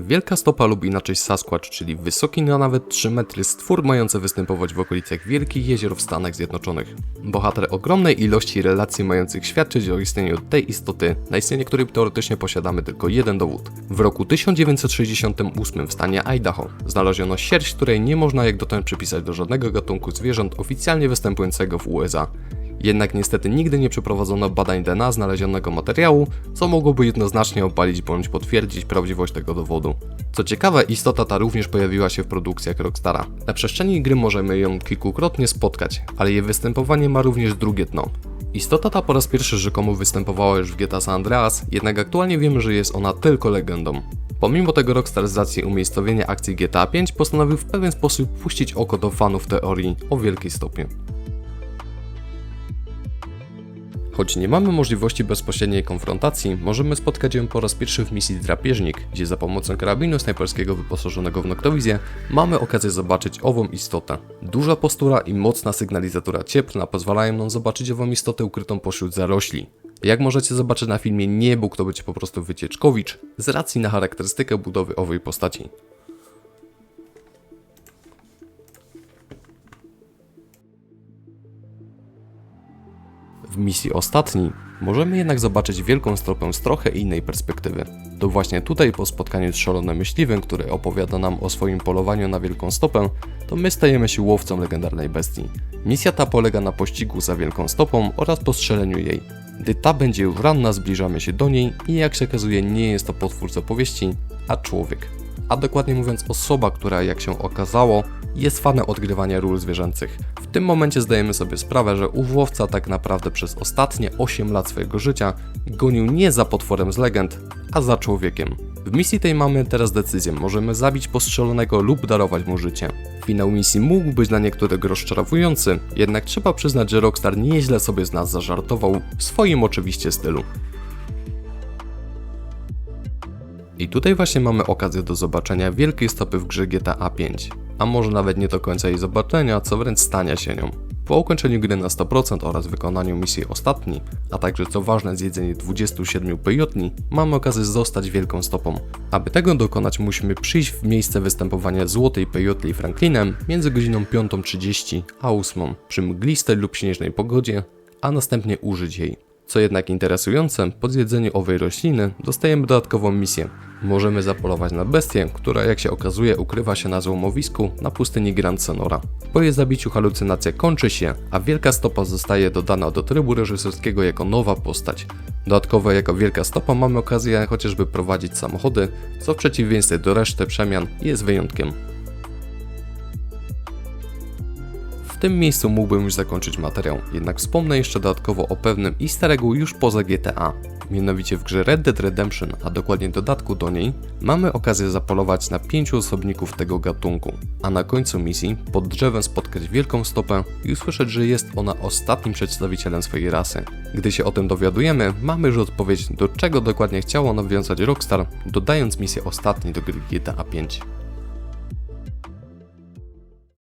Wielka stopa lub inaczej Sasquatch, czyli wysoki na nawet 3 metry stwór mający występować w okolicach wielkich jezior w Stanach Zjednoczonych. Bohater ogromnej ilości relacji mających świadczyć o istnieniu tej istoty, na istnienie której teoretycznie posiadamy tylko jeden dowód. W roku 1968 w stanie Idaho znaleziono sierść, której nie można jak dotąd przypisać do żadnego gatunku zwierząt oficjalnie występującego w USA. Jednak niestety nigdy nie przeprowadzono badań DNA znalezionego materiału, co mogłoby jednoznacznie obalić bądź potwierdzić prawdziwość tego dowodu. Co ciekawe, istota ta również pojawiła się w produkcjach Rockstara. Na przestrzeni gry możemy ją kilkukrotnie spotkać, ale jej występowanie ma również drugie dno. Istota ta po raz pierwszy rzekomo występowała już w GTA San Andreas, jednak aktualnie wiemy, że jest ona tylko legendą. Pomimo tego Rockstar z racji umiejscowienia akcji GTA 5 postanowił w pewien sposób puścić oko do fanów teorii o wielkiej stopie. Choć nie mamy możliwości bezpośredniej konfrontacji, możemy spotkać ją po raz pierwszy w misji Drapieżnik, gdzie za pomocą karabinu snajperskiego wyposażonego w noktowizję mamy okazję zobaczyć ową istotę. Duża postura i mocna sygnalizatura cieplna pozwalają nam zobaczyć ową istotę ukrytą pośród zarośli. Jak możecie zobaczyć na filmie, nie to być po prostu wycieczkowicz z racji na charakterystykę budowy owej postaci. W misji ostatniej możemy jednak zobaczyć wielką stropę z trochę innej perspektywy. To właśnie tutaj po spotkaniu z szalonym myśliwym, który opowiada nam o swoim polowaniu na wielką stopę, to my stajemy się łowcą legendarnej bestii. Misja ta polega na pościgu za wielką stopą oraz postrzeleniu jej. Gdy ta będzie już ranna, zbliżamy się do niej i jak się okazuje nie jest to potwór z opowieści, a człowiek. A dokładnie mówiąc osoba, która jak się okazało jest fanem odgrywania ról zwierzęcych. W tym momencie zdajemy sobie sprawę, że ów łowca tak naprawdę przez ostatnie 8 lat swojego życia gonił nie za potworem z legend, a za człowiekiem. W misji tej mamy teraz decyzję, możemy zabić postrzelonego lub darować mu życie. Finał misji mógł być dla niektórych rozczarowujący, jednak trzeba przyznać, że Rockstar nieźle sobie z nas zażartował w swoim oczywiście stylu. I tutaj właśnie mamy okazję do zobaczenia wielkiej stopy w grze GTA 5. A może nawet nie do końca jej zobaczenia, co wręcz stania się nią. Po ukończeniu gry na 100% oraz wykonaniu misji ostatniej, a także co ważne zjedzeniu 27 pejotni, mamy okazję zostać wielką stopą. Aby tego dokonać musimy przyjść w miejsce występowania złotej pejotli Franklinem między godziną 5.30 a 8 przy mglistej lub śnieżnej pogodzie, a następnie użyć jej. Co jednak interesujące, po zjedzeniu owej rośliny dostajemy dodatkową misję. Możemy zapolować na bestię, która jak się okazuje ukrywa się na złomowisku na pustyni Grand Sonora. Po jej zabiciu halucynacja kończy się, a Wielka Stopa zostaje dodana do trybu reżyserskiego jako nowa postać. Dodatkowo jako Wielka Stopa mamy okazję chociażby prowadzić samochody, co w przeciwieństwie do reszty przemian jest wyjątkiem. W tym miejscu mógłbym już zakończyć materiał, jednak wspomnę jeszcze dodatkowo o pewnym easter eggu już poza GTA. Mianowicie w grze Red Dead Redemption, a dokładnie dodatku do niej, mamy okazję zapolować na pięciu osobników tego gatunku, a na końcu misji pod drzewem spotkać wielką stopę i usłyszeć, że jest ona ostatnim przedstawicielem swojej rasy. Gdy się o tym dowiadujemy, mamy już odpowiedź do czego dokładnie chciało nawiązać Rockstar, dodając misję ostatniej do gry GTA 5.